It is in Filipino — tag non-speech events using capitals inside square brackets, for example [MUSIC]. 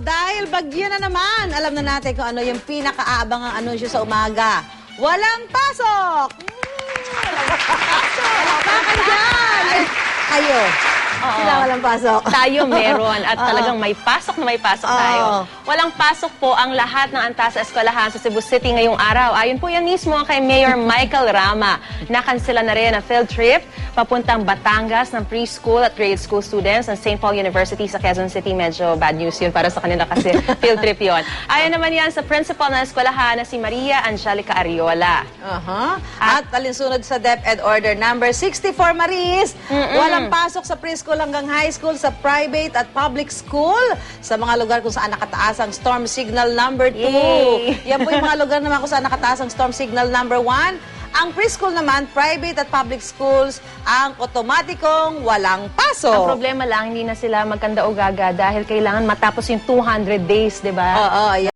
dahil bagyo na naman, alam na natin kung ano yung pinakaabangang anunsyo sa umaga. Walang pasok! Palakpakan dyan! Ay, kayo, Oo. sila walang pasok. Tayo meron at [LAUGHS] talagang may pasok na may pasok Oo. tayo. Walang pasok po ang lahat ng antas sa eskwelahan sa Cebu City ngayong araw. Ayon po yan mismo kay Mayor Michael Rama. Nakansela na rin ang field trip papuntang Batangas ng preschool at grade school students ng St. Paul University sa Quezon City. Medyo bad news yun para sa kanila kasi [LAUGHS] field trip yon. Ayon naman yan sa principal ng eskwelahan na si Maria Angelica Ariola. Aha. At alinsunod sa DepEd Order number 64, Maris. Walang pasok sa preschool hanggang high school, sa private at public school, sa mga lugar kung saan nakataas ang storm signal number 2. Yay! Yan po yung mga lugar naman kung saan nakataas ang storm signal number 1. Ang preschool naman, private at public schools, ang otomatikong walang pasok. Ang problema lang, hindi na sila magkanda o gaga dahil kailangan matapos yung 200 days, di ba? Oo,